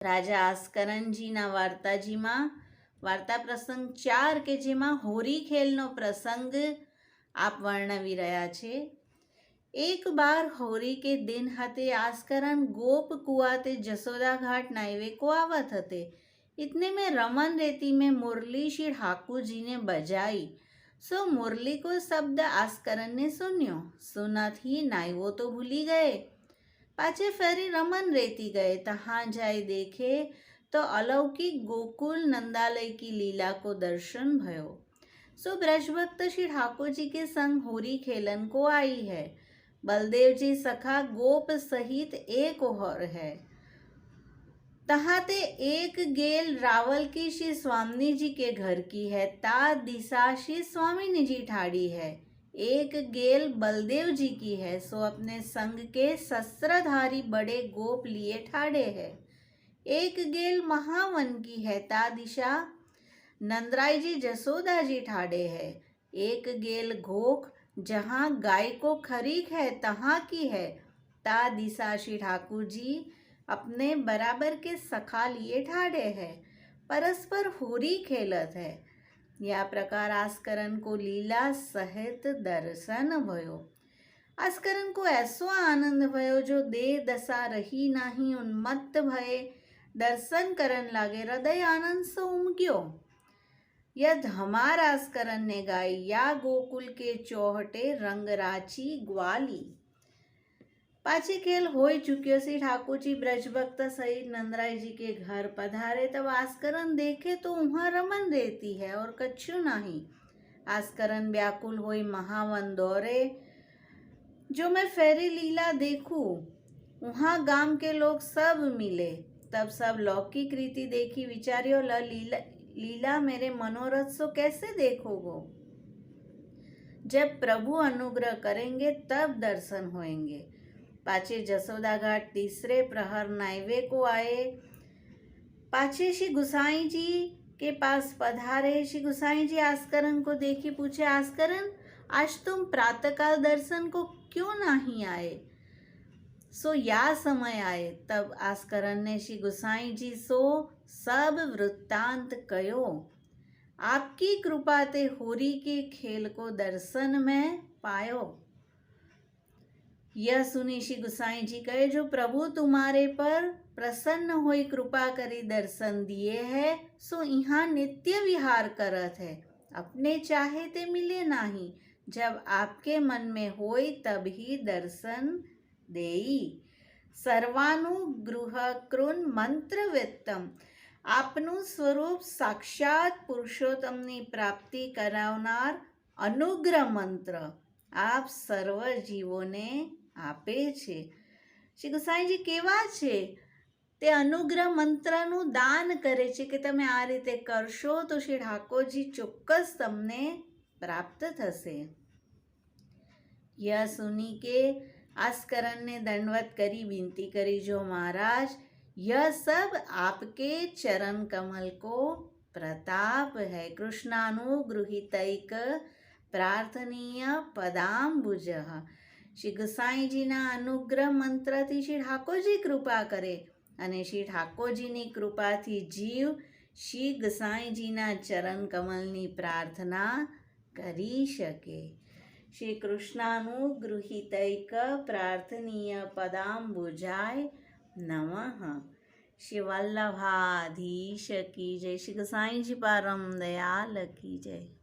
રાજા આસ્કરણજીના વાર્તાજીમાં વાર્તા પ્રસંગ ચાર કે જેમાં હોરી ખેલનો પ્રસંગ આપ વર્ણવી રહ્યા છે एक बार होरी के दिन हते आस्करण गोप कुआते जसोदा घाट नाइवे को आवत हते इतने में रमन रेती में मुरली श्री ठाकुर जी ने बजाई सो मुरली को शब्द आस्करण ने सुन्यो सुना थी नाइवो तो भूली गए पाछे फेरी रमन रेती गए तहाँ जाए देखे तो अलौकिक गोकुल नंदालय की लीला को दर्शन भयो सो ब्रजभक्त श्री ठाकुर जी के संग होरी खेलन को आई है बलदेव जी सखा गोप सहित एक और है तहाते एक गेल रावल की श्री स्वामी जी के घर की है ता दिशा श्री स्वामी जी ठाड़ी है एक गेल बलदेव जी की है, सो अपने संग के शस्त्रधारी बड़े गोप लिए ठाड़े है। एक गेल महावन की है, ता दिशा। नंदराय जी, जसोदा जी ठाड़े है। एक गेल घोख जहाँ गाय को खरीक है, तहाँ की है। ता दिशा, श्री ठाकुर जी, अपने बराबर के सखा लिए ठाड़े है। परस्पर होरी खेलत है। या प्रकार आस्करण को लीला सहित दर्शन भयो। आस्करण को ऐसो आनंद भयो जो देह दशा रही नाही उन्मत्त भये। दर्शन करन लागे हृदय आनंद से उमग्यो। यह धमार आस्करण ने गाई या गोकुल के चौहटे रंगराची ग्वाली। पाछे खेल हो चुक्यो सी। ठाकुरजी ब्रजभक्त सहित नंदराय जी के घर पधारे तब आस्करण देखे तो वहाँ रमन रहती है और कछु नहीं। आस्करण व्याकुल होई महावन दौरे। जो मैं फेरी लीला देखूँ वहाँ गाँव के लोग सब मिले। तब सब लौकिक रीति देखी विचारियो ल लीला लीला मेरे मनोरथ सो कैसे देखोगो? जब प्रभु अनुग्रह करेंगे, तब दर्शन होएँगे। पाछे जसोदा घाट तीसरे प्रहर नाइवे को आए। पाछे श्री गुसाई जी के पास पधारे। श्री गुसाई जी आस्करण को देखी, पूछे आस्करण आज तुम प्रातःकाल दर्शन को क्यों नहीं आए? सो या समय आए। तब आस्करण ने श्री गुसाई जी सो सब वृत्तांत कयो। आपकी कृपा ते होरी के खेल को दर्शन में पायो। यह सुनी श्री गुसाई जी कहे जो प्रभु तुम्हारे पर प्रसन्न होई कृपा करी दर्शन दिए है सो यहाँ नित्य विहार करत है अपने चाहे ते मिले नाही जब आपके मन में होई तब ही दर्शन देई સર્વાનુગૃહ કૃન મંત્રવેત્તમ આપનું સ્વરૂપ સાક્ષાત પુરુષોત્તમની પ્રાપ્તિ કરાવનાર અનુગ્રહ મંત્ર આપ સર્વ જીવોને આપે છે શ્રી ગુસાઈજી કેવા છે તે અનુગ્રહ મંત્રનું દાન કરે છે કે તમે આ રીતે કરશો તો શ્રી ઠાકોરજી ચોક્કસ તમને પ્રાપ્ત થશે યહ સુની કે आस्करण ने दंडवत करी विनती करी जो महाराज यह सब आपके चरण कमल को प्रताप है कृष्णानुगृहितैक પ્રાર્થનીય પદાંબુજ શ્રી ગુસાઈજીના અનુગ્રહ મંત્રથી શ્રી ઠાકોરજી કૃપા કરે અને શ્રી ઠાકોરજીની કૃપાથી જીવ શ્રી ગુસાઈજીના ચરણ કમલની પ્રાર્થના કરી શકે. શ્રી કૃષ્ણાનું ગૃહિતૈક પ્રાર્થનીય પદાંબુજાય નમઃ. શ્રી વલ્લભાધીશ કી જય. શ્રી ગસાઈજી પરમ દયાલ કી જય.